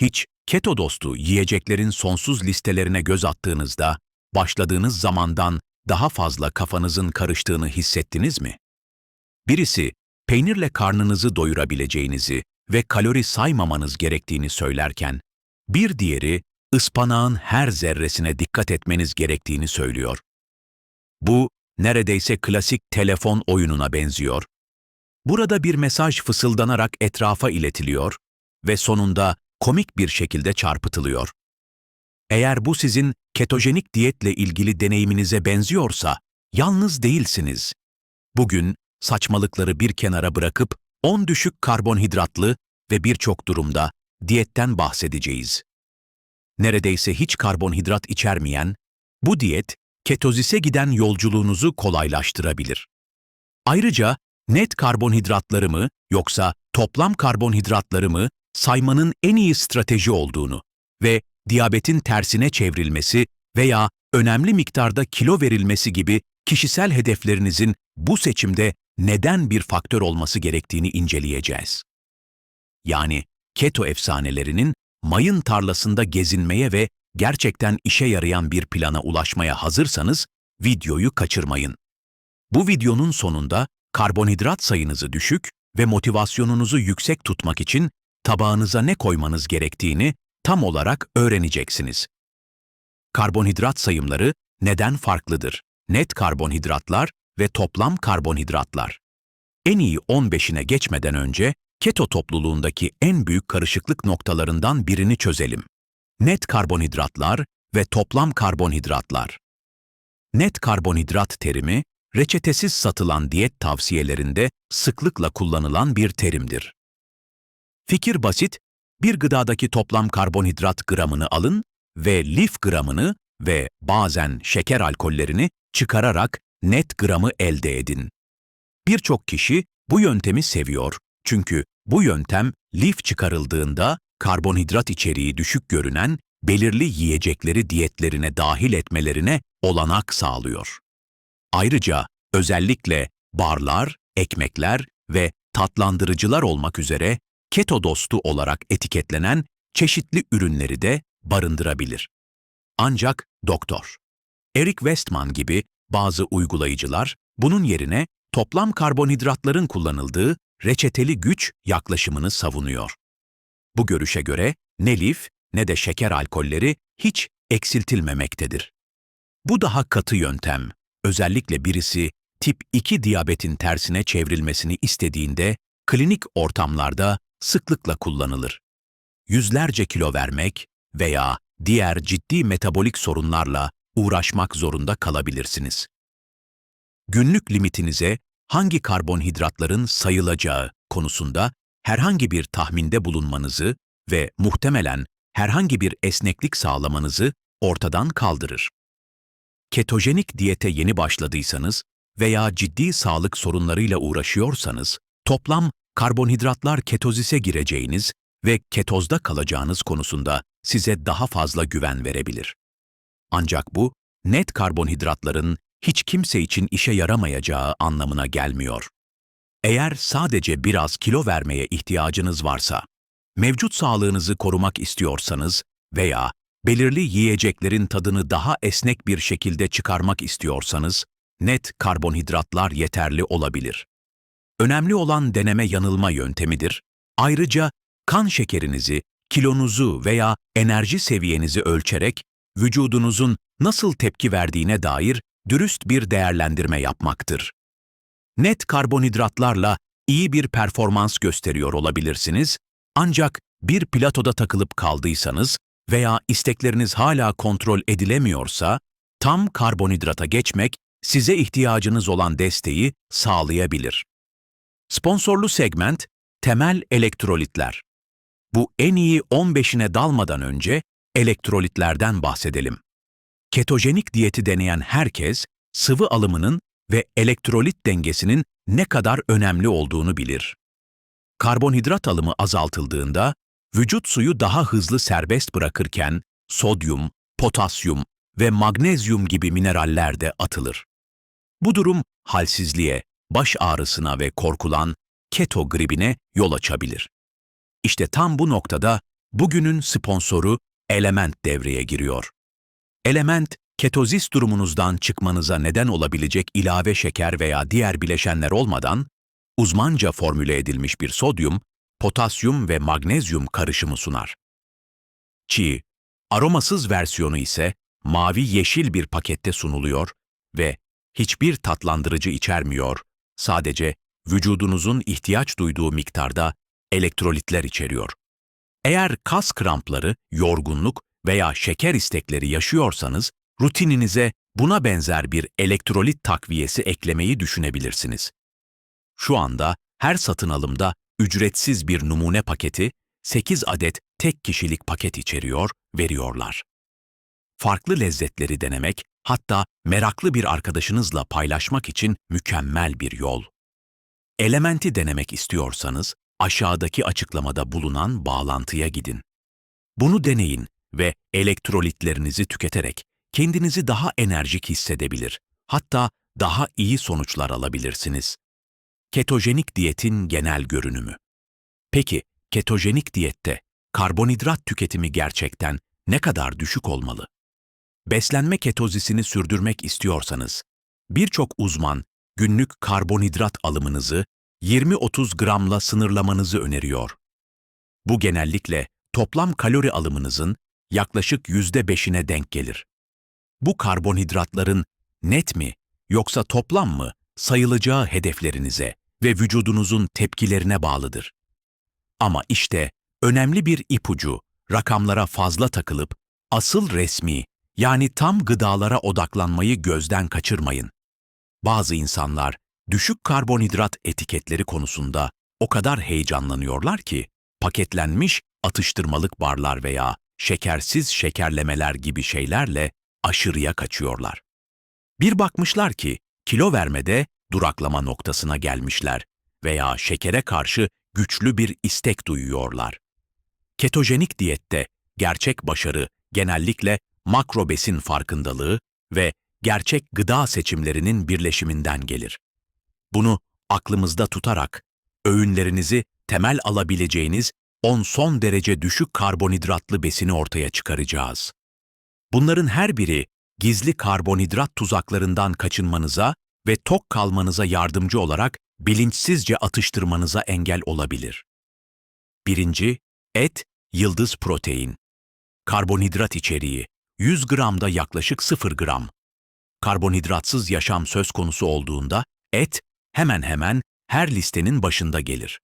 Hiç keto dostu yiyeceklerin sonsuz listelerine göz attığınızda başladığınız zamandan daha fazla kafanızın karıştığını hissettiniz mi? Birisi peynirle karnınızı doyurabileceğinizi ve kalori saymamanız gerektiğini söylerken, bir diğeri ıspanağın her zerresine dikkat etmeniz gerektiğini söylüyor. Bu neredeyse klasik telefon oyununa benziyor. Burada bir mesaj fısıldanarak etrafa iletiliyor ve sonunda komik bir şekilde çarpıtılıyor. Eğer bu sizin ketojenik diyetle ilgili deneyiminize benziyorsa, yalnız değilsiniz. Bugün saçmalıkları bir kenara bırakıp 10 düşük karbonhidratlı ve birçok durumda diyetten bahsedeceğiz. Neredeyse hiç karbonhidrat içermeyen, bu diyet ketozise giden yolculuğunuzu kolaylaştırabilir. Ayrıca net karbonhidratları mı yoksa toplam karbonhidratları mı saymanın en iyi strateji olduğunu ve diyabetin tersine çevrilmesi veya önemli miktarda kilo verilmesi gibi kişisel hedeflerinizin bu seçimde neden bir faktör olması gerektiğini inceleyeceğiz. Yani keto efsanelerinin mayın tarlasında gezinmeye ve gerçekten işe yarayan bir plana ulaşmaya hazırsanız videoyu kaçırmayın. Bu videonun sonunda karbonhidrat sayınızı düşük ve motivasyonunuzu yüksek tutmak için tabağınıza ne koymanız gerektiğini tam olarak öğreneceksiniz. Karbonhidrat sayımları neden farklıdır? Net karbonhidratlar ve toplam karbonhidratlar. En iyi 15'ine geçmeden önce keto topluluğundaki en büyük karışıklık noktalarından birini çözelim. Net karbonhidratlar ve toplam karbonhidratlar. Net karbonhidrat terimi, reçetesiz satılan diyet tavsiyelerinde sıklıkla kullanılan bir terimdir. Fikir basit, bir gıdadaki toplam karbonhidrat gramını alın ve lif gramını ve bazen şeker alkollerini çıkararak net gramı elde edin. Birçok kişi bu yöntemi seviyor çünkü bu yöntem lif çıkarıldığında karbonhidrat içeriği düşük görünen belirli yiyecekleri diyetlerine dahil etmelerine olanak sağlıyor. Ayrıca özellikle barlar, ekmekler ve tatlandırıcılar olmak üzere keto dostu olarak etiketlenen çeşitli ürünleri de barındırabilir. Ancak doktor Eric Westman gibi bazı uygulayıcılar bunun yerine toplam karbonhidratların kullanıldığı reçeteli güç yaklaşımını savunuyor. Bu görüşe göre ne lif ne de şeker alkolleri hiç eksiltilmemektedir. Bu daha katı yöntem, özellikle birisi tip 2 diyabetin tersine çevrilmesini istediğinde klinik ortamlarda sıklıkla kullanılır. Yüzlerce kilo vermek veya diğer ciddi metabolik sorunlarla uğraşmak zorunda kalabilirsiniz. Günlük limitinize hangi karbonhidratların sayılacağı konusunda herhangi bir tahminde bulunmanızı ve muhtemelen herhangi bir esneklik sağlamanızı ortadan kaldırır. Ketojenik diyete yeni başladıysanız veya ciddi sağlık sorunlarıyla uğraşıyorsanız, toplam karbonhidratlar ketozise gireceğiniz ve ketozda kalacağınız konusunda size daha fazla güven verebilir. Ancak bu, net karbonhidratların hiç kimse için işe yaramayacağı anlamına gelmiyor. Eğer sadece biraz kilo vermeye ihtiyacınız varsa, mevcut sağlığınızı korumak istiyorsanız veya belirli yiyeceklerin tadını daha esnek bir şekilde çıkarmak istiyorsanız, net karbonhidratlar yeterli olabilir. Önemli olan deneme yanılma yöntemidir. Ayrıca kan şekerinizi, kilonuzu veya enerji seviyenizi ölçerek vücudunuzun nasıl tepki verdiğine dair dürüst bir değerlendirme yapmaktır. Net karbonhidratlarla iyi bir performans gösteriyor olabilirsiniz ancak bir platoda takılıp kaldıysanız veya istekleriniz hala kontrol edilemiyorsa, tam karbonhidrata geçmek size ihtiyacınız olan desteği sağlayabilir. Sponsorlu segment, temel elektrolitler. Bu en iyi 15'ine dalmadan önce elektrolitlerden bahsedelim. Ketojenik diyeti deneyen herkes, sıvı alımının ve elektrolit dengesinin ne kadar önemli olduğunu bilir. Karbonhidrat alımı azaltıldığında, vücut suyu daha hızlı serbest bırakırken sodyum, potasyum ve magnezyum gibi mineraller de atılır. Bu durum halsizliğe, baş ağrısına ve korkulan keto gribine yol açabilir. İşte tam bu noktada Bugünün sponsoru Element devreye giriyor. Element, ketozis durumunuzdan çıkmanıza neden olabilecek ilave şeker veya diğer bileşenler olmadan, uzmanca formüle edilmiş bir sodyum, potasyum ve magnezyum karışımı sunar. Çiğ, aromasız versiyonu ise mavi-yeşil bir pakette sunuluyor ve hiçbir tatlandırıcı içermiyor, sadece vücudunuzun ihtiyaç duyduğu miktarda elektrolitler içeriyor. Eğer kas krampları, yorgunluk veya şeker istekleri yaşıyorsanız, rutininize buna benzer bir elektrolit takviyesi eklemeyi düşünebilirsiniz. Şu anda her satın alımda ücretsiz bir numune paketi, 8 adet tek kişilik paket içeriyor, veriyorlar. Farklı lezzetleri denemek, hatta meraklı bir arkadaşınızla paylaşmak için mükemmel bir yol. Elementi denemek istiyorsanız, aşağıdaki açıklamada bulunan bağlantıya gidin. Bunu deneyin ve elektrolitlerinizi tüketerek kendinizi daha enerjik hissedebilir, hatta daha iyi sonuçlar alabilirsiniz. Ketojenik diyetin genel görünümü. Peki, ketojenik diyette karbonhidrat tüketimi gerçekten ne kadar düşük olmalı? Beslenme ketozisini sürdürmek istiyorsanız, birçok uzman günlük karbonhidrat alımınızı 20-30 gramla sınırlamanızı öneriyor. Bu genellikle toplam kalori alımınızın yaklaşık %5'ine denk gelir. Bu karbonhidratların net mi yoksa toplam mı sayılacağı hedeflerinize ve vücudunuzun tepkilerine bağlıdır. Ama işte önemli bir ipucu, rakamlara fazla takılıp asıl resmi yani tam gıdalara odaklanmayı gözden kaçırmayın. Bazı insanlar düşük karbonhidrat etiketleri konusunda o kadar heyecanlanıyorlar ki paketlenmiş atıştırmalık barlar veya şekersiz şekerlemeler gibi şeylerle aşırıya kaçıyorlar. Bir bakmışlar ki kilo vermede duraklama noktasına gelmişler veya şekere karşı güçlü bir istek duyuyorlar. Ketojenik diyette gerçek başarı genellikle makro besin farkındalığı ve gerçek gıda seçimlerinin birleşiminden gelir. Bunu aklımızda tutarak öğünlerinizi temel alabileceğiniz 10 son derece düşük karbonhidratlı besini ortaya çıkaracağız. Bunların her biri gizli karbonhidrat tuzaklarından kaçınmanıza ve tok kalmanıza yardımcı olarak bilinçsizce atıştırmanıza engel olabilir. Birinci, et, yıldız protein. Karbonhidrat içeriği, 100 gramda yaklaşık 0 gram. Karbonhidratsız yaşam söz konusu olduğunda et hemen hemen her listenin başında gelir.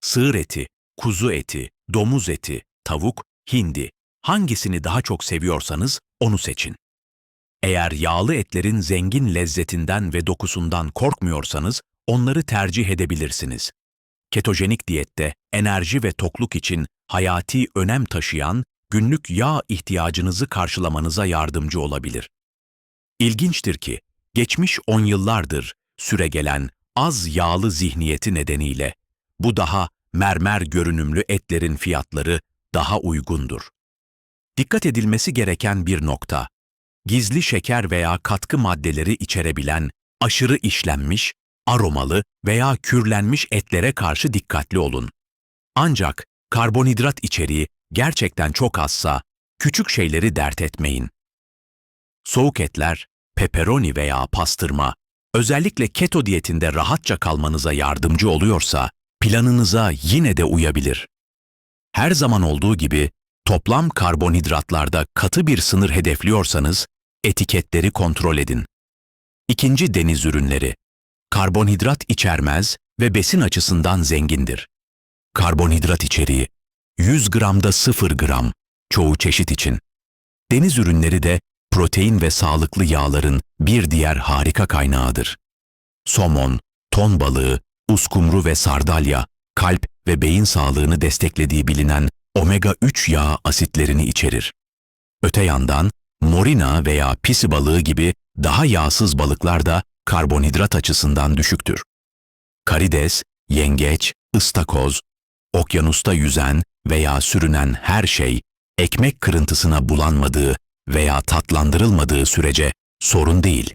Sığır eti, kuzu eti, domuz eti, tavuk, hindi, hangisini daha çok seviyorsanız onu seçin. Eğer yağlı etlerin zengin lezzetinden ve dokusundan korkmuyorsanız onları tercih edebilirsiniz. Ketojenik diyette enerji ve tokluk için hayati önem taşıyan günlük yağ ihtiyacınızı karşılamanıza yardımcı olabilir. İlginçtir ki geçmiş on yıllardır süregelen az yağlı zihniyeti nedeniyle bu daha mermer görünümlü etlerin fiyatları daha uygundur. Dikkat edilmesi gereken bir nokta, gizli şeker veya katkı maddeleri içerebilen aşırı işlenmiş, aromalı veya kürlenmiş etlere karşı dikkatli olun. Ancak karbonhidrat içeriği gerçekten çok azsa, küçük şeyleri dert etmeyin. Soğuk etler, pepperoni veya pastırma, özellikle keto diyetinde rahatça kalmanıza yardımcı oluyorsa, planınıza yine de uyabilir. Her zaman olduğu gibi toplam karbonhidratlarda katı bir sınır hedefliyorsanız etiketleri kontrol edin. İkinci deniz ürünleri. Karbonhidrat içermez ve besin açısından zengindir. Karbonhidrat içeriği 100 gramda 0 gram, çoğu çeşit için. Deniz ürünleri de protein ve sağlıklı yağların bir diğer harika kaynağıdır. Somon, ton balığı, uskumru ve sardalya, kalp ve beyin sağlığını desteklediği bilinen omega-3 yağ asitlerini içerir. Öte yandan, morina veya pisi balığı gibi daha yağsız balıklar da karbonhidrat açısından düşüktür. Karides, yengeç, ıstakoz, okyanusta yüzen veya sürünen her şey ekmek kırıntısına bulanmadığı veya tatlandırılmadığı sürece sorun değil.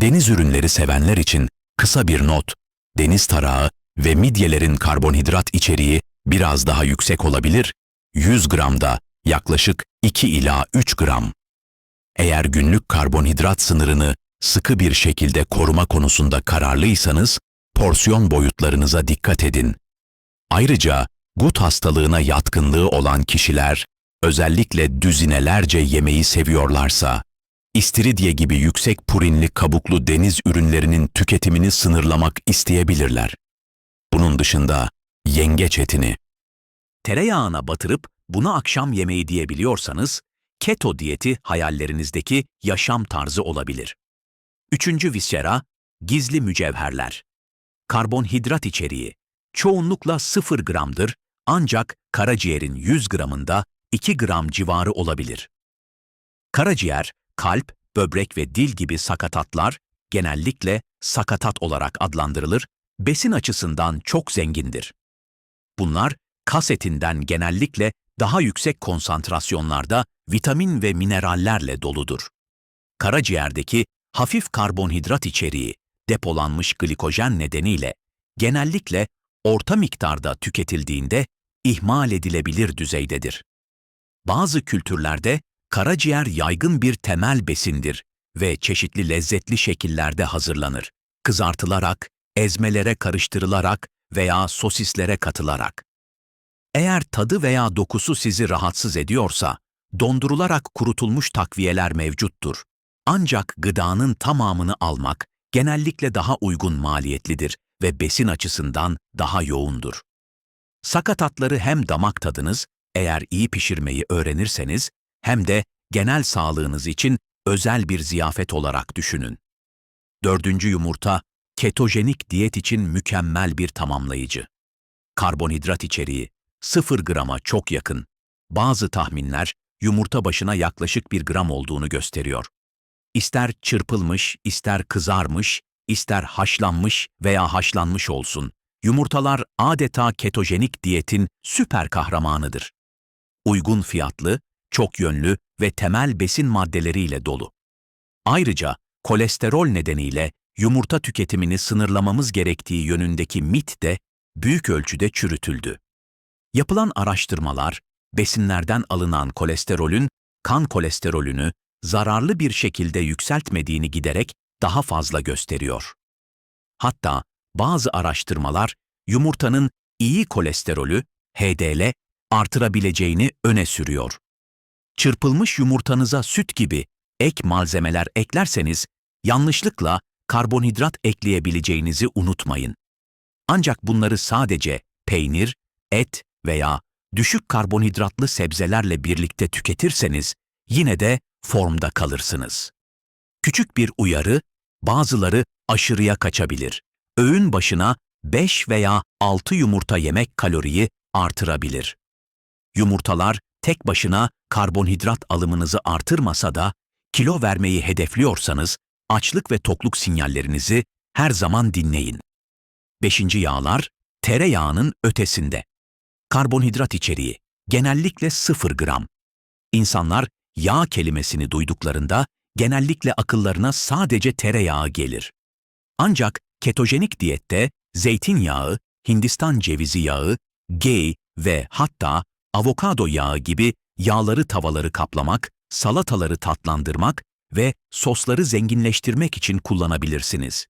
Deniz ürünleri sevenler için kısa bir not, deniz tarağı ve midyelerin karbonhidrat içeriği biraz daha yüksek olabilir 100 gramda yaklaşık 2 ila 3 gram. Eğer günlük karbonhidrat sınırını sıkı bir şekilde koruma konusunda kararlıysanız, porsiyon boyutlarınıza dikkat edin. Ayrıca gut hastalığına yatkınlığı olan kişiler, özellikle düzinelerce yemeği seviyorlarsa, istiridye gibi yüksek purinli kabuklu deniz ürünlerinin tüketimini sınırlamak isteyebilirler. Bunun dışında yengeç etini tereyağına batırıp buna akşam yemeği diyebiliyorsanız, keto diyeti hayallerinizdeki yaşam tarzı olabilir. Üçüncü viscera, gizli mücevherler. Karbonhidrat içeriği. Çoğunlukla 0 gramdır ancak karaciğerin 100 gramında 2 gram civarı olabilir. Karaciğer, kalp, böbrek ve dil gibi sakatatlar genellikle sakatat olarak adlandırılır, besin açısından çok zengindir. Bunlar kas etinden genellikle daha yüksek konsantrasyonlarda vitamin ve minerallerle doludur. Karaciğerdeki hafif karbonhidrat içeriği depolanmış glikojen nedeniyle genellikle orta miktarda tüketildiğinde ihmal edilebilir düzeydedir. Bazı kültürlerde karaciğer yaygın bir temel besindir ve çeşitli lezzetli şekillerde hazırlanır. Kızartılarak, ezmelere karıştırılarak veya sosislere katılarak. Eğer tadı veya dokusu sizi rahatsız ediyorsa, dondurularak kurutulmuş takviyeler mevcuttur. Ancak gıdanın tamamını almak genellikle daha uygun maliyetlidir ve besin açısından daha yoğundur. Sakatatları hem damak tadınız, eğer iyi pişirmeyi öğrenirseniz, hem de genel sağlığınız için özel bir ziyafet olarak düşünün. Dördüncü yumurta, ketojenik diyet için mükemmel bir tamamlayıcı. Karbonhidrat içeriği 0 grama çok yakın. Bazı tahminler yumurta başına yaklaşık 1 gram olduğunu gösteriyor. İster çırpılmış, ister kızarmış, ister haşlanmış veya haşlanmış olsun, yumurtalar adeta ketojenik diyetin süper kahramanıdır. Uygun fiyatlı, çok yönlü ve temel besin maddeleriyle dolu. Ayrıca kolesterol nedeniyle yumurta tüketimini sınırlamamız gerektiği yönündeki mit de büyük ölçüde çürütüldü. Yapılan araştırmalar, besinlerden alınan kolesterolün kan kolesterolünü zararlı bir şekilde yükseltmediğini giderek daha fazla gösteriyor. Hatta bazı araştırmalar yumurtanın iyi kolesterolü HDL artırabileceğini öne sürüyor. Çırpılmış yumurtanıza süt gibi ek malzemeler eklerseniz yanlışlıkla karbonhidrat ekleyebileceğinizi unutmayın. Ancak bunları sadece peynir, et veya düşük karbonhidratlı sebzelerle birlikte tüketirseniz yine de formda kalırsınız. Küçük bir uyarı, bazıları aşırıya kaçabilir. Öğün başına 5 veya 6 yumurta yemek kaloriyi artırabilir. Yumurtalar tek başına karbonhidrat alımınızı artırmasa da kilo vermeyi hedefliyorsanız açlık ve tokluk sinyallerinizi her zaman dinleyin. Beşinci yağlar, tereyağının ötesinde. Karbonhidrat içeriği genellikle 0 gram. İnsanlar yağ kelimesini duyduklarında genellikle akıllarına sadece tereyağı gelir. Ancak ketojenik diyette zeytinyağı, Hindistan cevizi yağı, ghee ve hatta avokado yağı gibi yağları tavaları kaplamak, salataları tatlandırmak ve sosları zenginleştirmek için kullanabilirsiniz.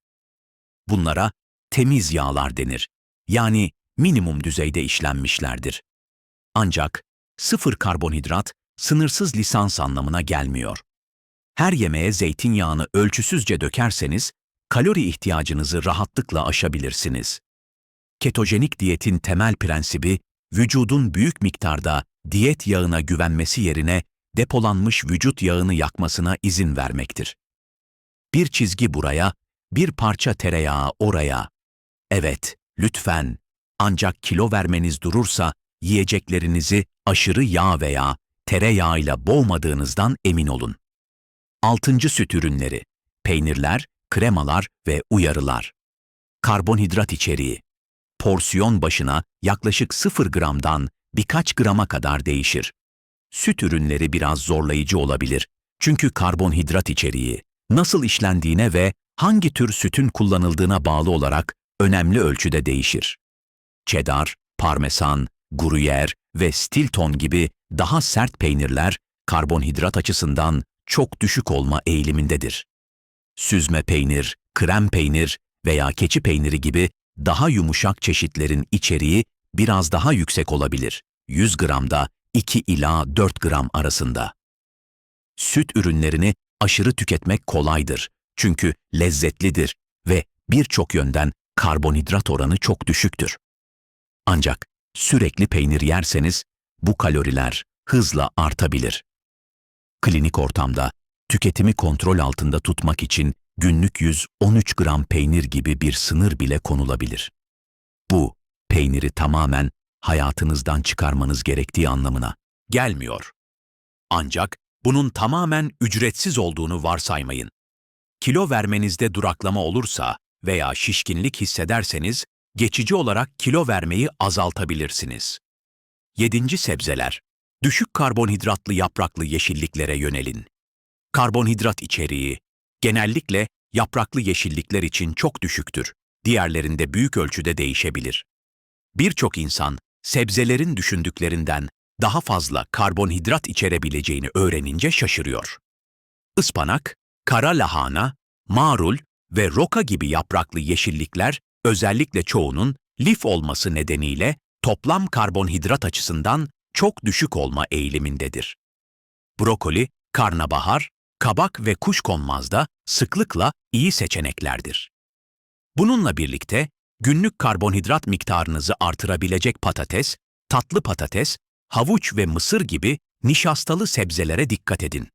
Bunlara temiz yağlar denir. Yani minimum düzeyde işlenmişlerdir. Ancak sıfır karbonhidrat sınırsız lisans anlamına gelmiyor. Her yemeğe zeytinyağını ölçüsüzce dökerseniz kalori ihtiyacınızı rahatlıkla aşabilirsiniz. Ketojenik diyetin temel prensibi vücudun büyük miktarda diyet yağına güvenmesi yerine depolanmış vücut yağını yakmasına izin vermektir. Bir çizgi buraya, bir parça tereyağı oraya. Evet, lütfen. Ancak kilo vermeniz durursa yiyeceklerinizi aşırı yağ veya tereyağıyla boğmadığınızdan emin olun. Altıncı süt ürünleri, peynirler, kremalar ve uyarılar. Karbonhidrat içeriği. Porsiyon başına yaklaşık 0 gramdan birkaç grama kadar değişir. Süt ürünleri biraz zorlayıcı olabilir. Çünkü karbonhidrat içeriği nasıl işlendiğine ve hangi tür sütün kullanıldığına bağlı olarak önemli ölçüde değişir. Cheddar, parmesan, gruyère ve Stilton gibi daha sert peynirler karbonhidrat açısından çok düşük olma eğilimindedir. Süzme peynir, krem peynir veya keçi peyniri gibi daha yumuşak çeşitlerin içeriği biraz daha yüksek olabilir. 100 gramda 2 ila 4 gram arasında. Süt ürünlerini aşırı tüketmek kolaydır. Çünkü lezzetlidir ve birçok yönden karbonhidrat oranı çok düşüktür. Ancak sürekli peynir yerseniz bu kaloriler hızla artabilir. Klinik ortamda tüketimi kontrol altında tutmak için günlük 113 gram peynir gibi bir sınır bile konulabilir. Bu, peyniri tamamen hayatınızdan çıkarmanız gerektiği anlamına gelmiyor. Ancak bunun tamamen ücretsiz olduğunu varsaymayın. Kilo vermenizde duraklama olursa veya şişkinlik hissederseniz geçici olarak kilo vermeyi azaltabilirsiniz. 7. Sebzeler Düşük karbonhidratlı yapraklı yeşilliklere yönelin. Karbonhidrat içeriği genellikle yapraklı yeşillikler için çok düşüktür. Diğerlerinde büyük ölçüde değişebilir. Birçok insan sebzelerin düşündüklerinden daha fazla karbonhidrat içerebileceğini öğrenince şaşırıyor. Ispanak, kara lahana, marul ve roka gibi yapraklı yeşillikler özellikle çoğunun lif olması nedeniyle toplam karbonhidrat açısından çok düşük olma eğilimindedir. Brokoli, karnabahar, kabak ve kuşkonmaz da sıklıkla iyi seçeneklerdir. Bununla birlikte günlük karbonhidrat miktarınızı artırabilecek patates, tatlı patates, havuç ve mısır gibi nişastalı sebzelere dikkat edin.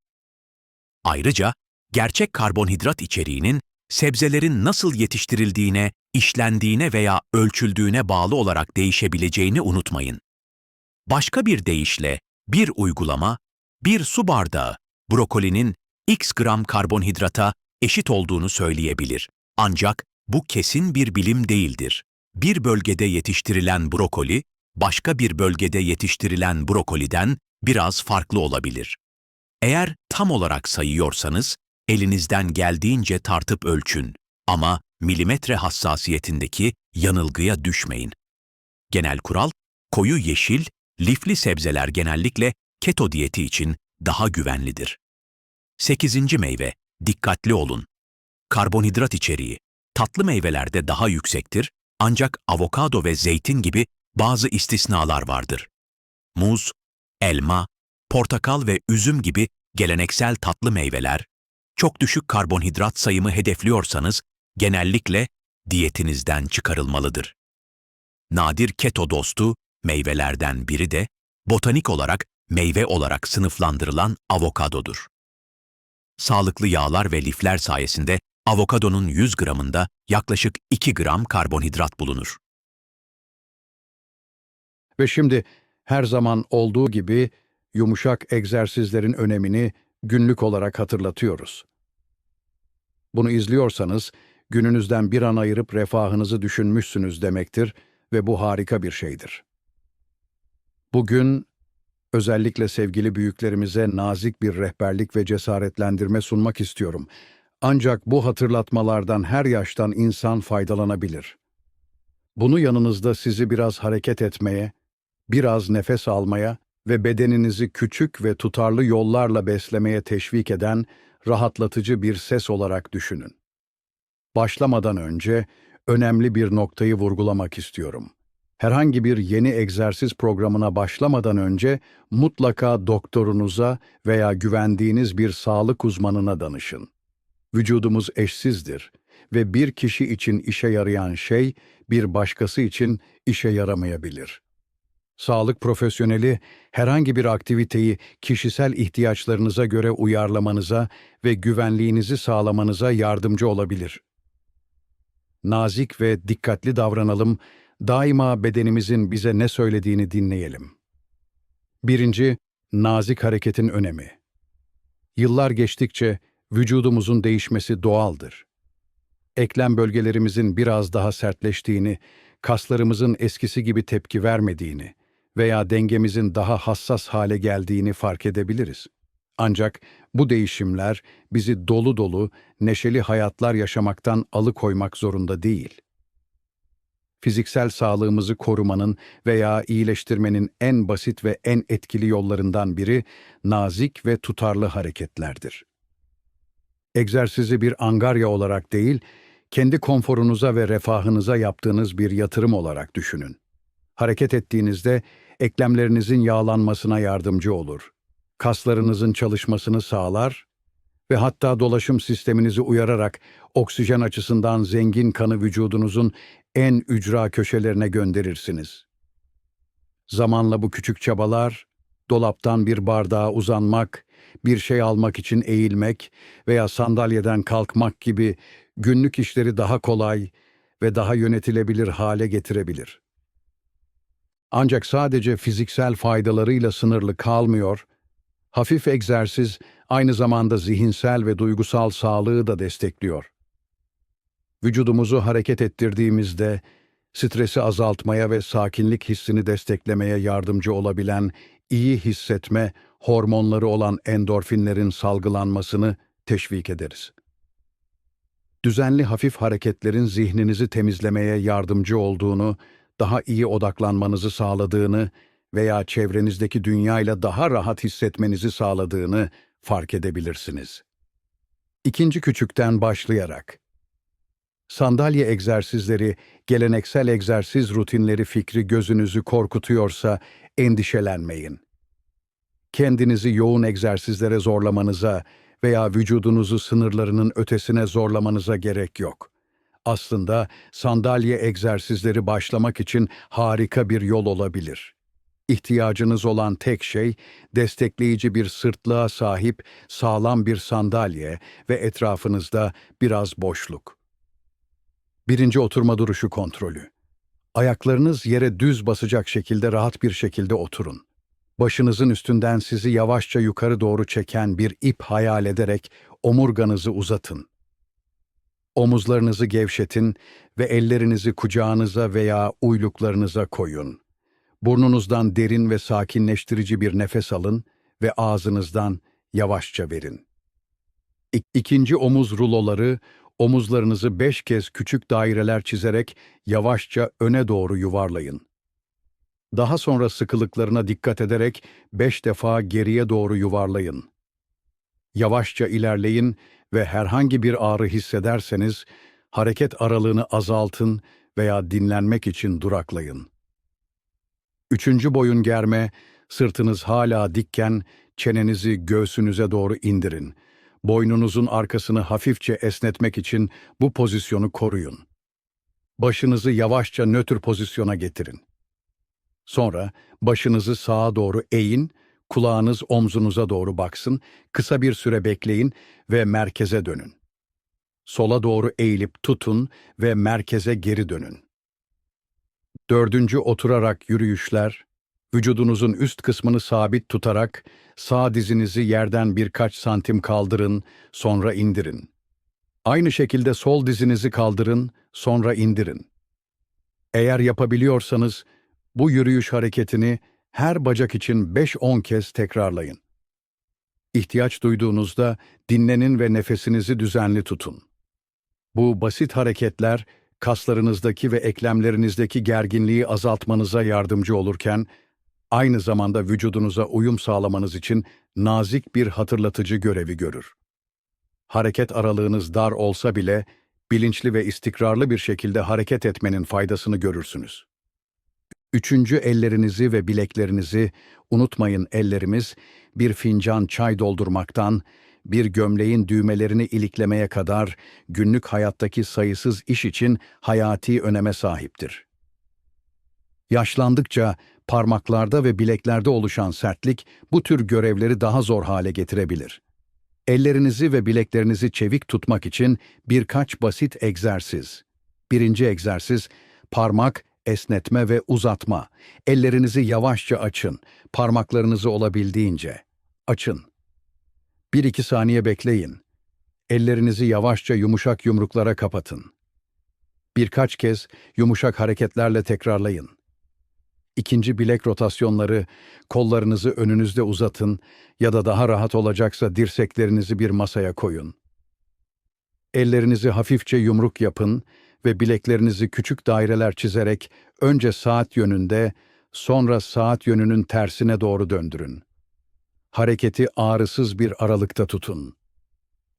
Ayrıca gerçek karbonhidrat içeriğinin sebzelerin nasıl yetiştirildiğine, işlendiğine veya ölçüldüğüne bağlı olarak değişebileceğini unutmayın. Başka bir deyişle bir uygulama, bir su bardağı brokolinin x gram karbonhidrata eşit olduğunu söyleyebilir. Ancak bu kesin bir bilim değildir. Bir bölgede yetiştirilen brokoli, başka bir bölgede yetiştirilen brokoliden biraz farklı olabilir. Eğer tam olarak sayıyorsanız, elinizden geldiğince tartıp ölçün ama milimetre hassasiyetindeki yanılgıya düşmeyin. Genel kural, koyu yeşil, lifli sebzeler genellikle keto diyeti için daha güvenlidir. 8. meyve, dikkatli olun. Karbonhidrat içeriği, tatlı meyvelerde daha yüksektir ancak avokado ve zeytin gibi bazı istisnalar vardır. Muz, elma, portakal ve üzüm gibi geleneksel tatlı meyveler, çok düşük karbonhidrat sayımı hedefliyorsanız genellikle diyetinizden çıkarılmalıdır. Nadir keto dostu meyvelerden biri de botanik olarak meyve olarak sınıflandırılan avokadodur. Sağlıklı yağlar ve lifler sayesinde avokadonun 100 gramında yaklaşık 2 gram karbonhidrat bulunur. Ve şimdi her zaman olduğu gibi yumuşak egzersizlerin önemini günlük olarak hatırlatıyoruz. Bunu izliyorsanız gününüzden bir an ayırıp refahınızı düşünmüşsünüz demektir ve bu harika bir şeydir. Bugün özellikle sevgili büyüklerimize nazik bir rehberlik ve cesaretlendirme sunmak istiyorum. Ancak bu hatırlatmalardan her yaştan insan faydalanabilir. Bunu yanınızda sizi biraz hareket etmeye, biraz nefes almaya ve bedeninizi küçük ve tutarlı yollarla beslemeye teşvik eden rahatlatıcı bir ses olarak düşünün. Başlamadan önce önemli bir noktayı vurgulamak istiyorum. Herhangi bir yeni egzersiz programına başlamadan önce mutlaka doktorunuza veya güvendiğiniz bir sağlık uzmanına danışın. Vücudumuz eşsizdir ve bir kişi için işe yarayan şey bir başkası için işe yaramayabilir. Sağlık profesyoneli herhangi bir aktiviteyi kişisel ihtiyaçlarınıza göre uyarlamanıza ve güvenliğinizi sağlamanıza yardımcı olabilir. Nazik ve dikkatli davranalım, daima bedenimizin bize ne söylediğini dinleyelim. Birinci, nazik hareketin önemi. Yıllar geçtikçe vücudumuzun değişmesi doğaldır. Eklem bölgelerimizin biraz daha sertleştiğini, kaslarımızın eskisi gibi tepki vermediğini veya dengemizin daha hassas hale geldiğini fark edebiliriz. Ancak bu değişimler bizi dolu dolu, neşeli hayatlar yaşamaktan alıkoymak zorunda değil. Fiziksel sağlığımızı korumanın veya iyileştirmenin en basit ve en etkili yollarından biri nazik ve tutarlı hareketlerdir. Egzersizi bir angarya olarak değil, kendi konforunuza ve refahınıza yaptığınız bir yatırım olarak düşünün. Hareket ettiğinizde eklemlerinizin yağlanmasına yardımcı olur. Kaslarınızın çalışmasını sağlar ve hatta dolaşım sisteminizi uyararak oksijen açısından zengin kanı vücudunuzun en ücra köşelerine gönderirsiniz. Zamanla bu küçük çabalar, dolaptan bir bardağa uzanmak, bir şey almak için eğilmek veya sandalyeden kalkmak gibi günlük işleri daha kolay ve daha yönetilebilir hale getirebilir. Ancak sadece fiziksel faydalarıyla sınırlı kalmıyor, hafif egzersiz aynı zamanda zihinsel ve duygusal sağlığı da destekliyor. Vücudumuzu hareket ettirdiğimizde stresi azaltmaya ve sakinlik hissini desteklemeye yardımcı olabilen iyi hissetme hormonları olan endorfinlerin salgılanmasını teşvik ederiz. Düzenli hafif hareketlerin zihninizi temizlemeye yardımcı olduğunu, daha iyi odaklanmanızı sağladığını veya çevrenizdeki dünyayla daha rahat hissetmenizi sağladığını fark edebilirsiniz. İkinci küçükten başlayarak Sandalye egzersizleri, geleneksel egzersiz rutinleri fikri gözünüzü korkutuyorsa endişelenmeyin. Kendinizi yoğun egzersizlere zorlamanıza veya vücudunuzu sınırlarının ötesine zorlamanıza gerek yok. Aslında sandalye egzersizleri başlamak için harika bir yol olabilir. İhtiyacınız olan tek şey destekleyici bir sırtlığa sahip sağlam bir sandalye ve etrafınızda biraz boşluk. Birinci oturma duruşu kontrolü. Ayaklarınız yere düz basacak şekilde rahat bir şekilde oturun. Başınızın üstünden sizi yavaşça yukarı doğru çeken bir ip hayal ederek omurganızı uzatın. Omuzlarınızı gevşetin ve ellerinizi kucağınıza veya uyluklarınıza koyun. Burnunuzdan derin ve sakinleştirici bir nefes alın ve ağzınızdan yavaşça verin. İk- İkinci omuz ruloları, omuzlarınızı beş kez küçük daireler çizerek yavaşça öne doğru yuvarlayın. Daha sonra sıkılıklarına dikkat ederek beş defa geriye doğru yuvarlayın. Yavaşça ilerleyin ve herhangi bir ağrı hissederseniz hareket aralığını azaltın veya dinlenmek için duraklayın. Üçüncü boyun germe, sırtınız hala dikken çenenizi göğsünüze doğru indirin. Boynunuzun arkasını hafifçe esnetmek için bu pozisyonu koruyun. Başınızı yavaşça nötr pozisyona getirin. Sonra başınızı sağa doğru eğin, kulağınız omzunuza doğru baksın, kısa bir süre bekleyin ve merkeze dönün. Sola doğru eğilip tutun ve merkeze geri dönün. Dördüncü oturarak yürüyüşler, vücudunuzun üst kısmını sabit tutarak sağ dizinizi yerden birkaç santim kaldırın, sonra indirin. Aynı şekilde sol dizinizi kaldırın, sonra indirin. Eğer yapabiliyorsanız bu yürüyüş hareketini her bacak için 5-10 kez tekrarlayın. İhtiyaç duyduğunuzda dinlenin ve nefesinizi düzenli tutun. Bu basit hareketler kaslarınızdaki ve eklemlerinizdeki gerginliği azaltmanıza yardımcı olurken aynı zamanda vücudunuza uyum sağlamanız için nazik bir hatırlatıcı görevi görür. Hareket aralığınız dar olsa bile bilinçli ve istikrarlı bir şekilde hareket etmenin faydasını görürsünüz. Üçüncü ellerinizi ve bileklerinizi unutmayın ellerimiz bir fincan çay doldurmaktan bir gömleğin düğmelerini iliklemeye kadar günlük hayattaki sayısız iş için hayati öneme sahiptir. Yaşlandıkça parmaklarda ve bileklerde oluşan sertlik bu tür görevleri daha zor hale getirebilir. Ellerinizi ve bileklerinizi çevik tutmak için birkaç basit egzersiz. Birinci egzersiz, parmak, esnetme ve uzatma. Ellerinizi yavaşça açın, parmaklarınızı olabildiğince. Açın. 1-2 saniye bekleyin. Ellerinizi yavaşça yumuşak yumruklara kapatın. Birkaç kez yumuşak hareketlerle tekrarlayın. İkinci bilek rotasyonları, kollarınızı önünüzde uzatın ya da daha rahat olacaksa dirseklerinizi bir masaya koyun. Ellerinizi hafifçe yumruk yapın ve bileklerinizi küçük daireler çizerek önce saat yönünde, sonra saat yönünün tersine doğru döndürün. Hareketi ağrısız bir aralıkta tutun.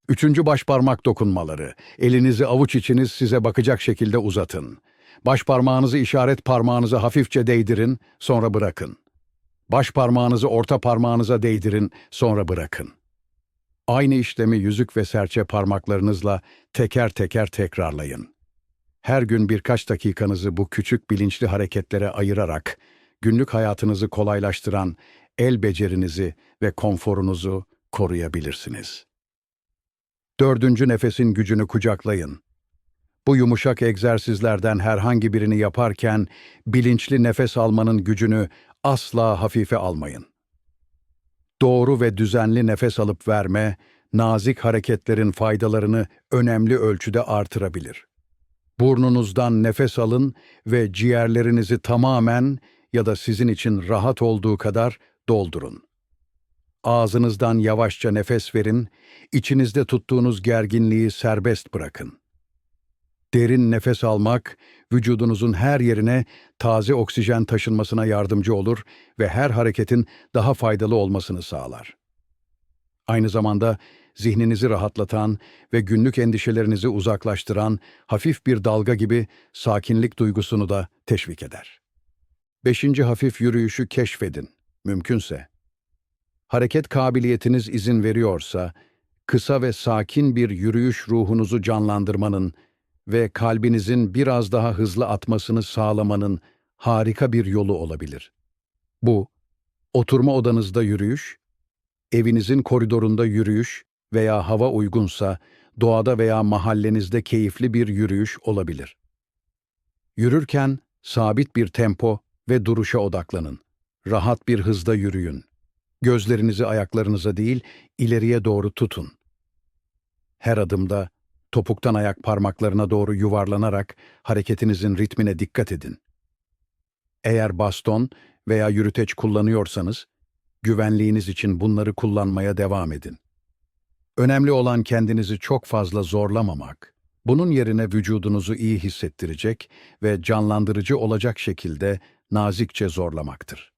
Üçüncü başparmak dokunmaları. Elinizi avuç içiniz size bakacak şekilde uzatın. Baş parmağınızı işaret parmağınıza hafifçe değdirin, sonra bırakın. Baş parmağınızı orta parmağınıza değdirin, sonra bırakın. Aynı işlemi yüzük ve serçe parmaklarınızla teker teker tekrarlayın. Her gün birkaç dakikanızı bu küçük bilinçli hareketlere ayırarak günlük hayatınızı kolaylaştıran el becerinizi ve konforunuzu koruyabilirsiniz. Dördüncü nefesin gücünü kucaklayın. Bu yumuşak egzersizlerden herhangi birini yaparken bilinçli nefes almanın gücünü asla hafife almayın. Doğru ve düzenli nefes alıp verme, nazik hareketlerin faydalarını önemli ölçüde artırabilir. Burnunuzdan nefes alın ve ciğerlerinizi tamamen ya da sizin için rahat olduğu kadar doldurun. Ağzınızdan yavaşça nefes verin, içinizde tuttuğunuz gerginliği serbest bırakın. Derin nefes almak, vücudunuzun her yerine taze oksijen taşınmasına yardımcı olur ve her hareketin daha faydalı olmasını sağlar. Aynı zamanda zihninizi rahatlatan ve günlük endişelerinizi uzaklaştıran hafif bir dalga gibi sakinlik duygusunu da teşvik eder. Beşinci hafif yürüyüşü keşfedin, mümkünse. Hareket kabiliyetiniz izin veriyorsa, kısa ve sakin bir yürüyüş ruhunuzu canlandırmanın ve kalbinizin biraz daha hızlı atmasını sağlamanın harika bir yolu olabilir. Bu, oturma odanızda yürüyüş, evinizin koridorunda yürüyüş veya hava uygunsa doğada veya mahallenizde keyifli bir yürüyüş olabilir. Yürürken sabit bir tempo ve duruşa odaklanın. Rahat bir hızda yürüyün. Gözlerinizi ayaklarınıza değil, ileriye doğru tutun. Her adımda topuktan ayak parmaklarına doğru yuvarlanarak hareketinizin ritmine dikkat edin. Eğer baston veya yürüteç kullanıyorsanız, güvenliğiniz için bunları kullanmaya devam edin. Önemli olan kendinizi çok fazla zorlamamak. Bunun yerine vücudunuzu iyi hissettirecek ve canlandırıcı olacak şekilde nazikçe zorlamaktır.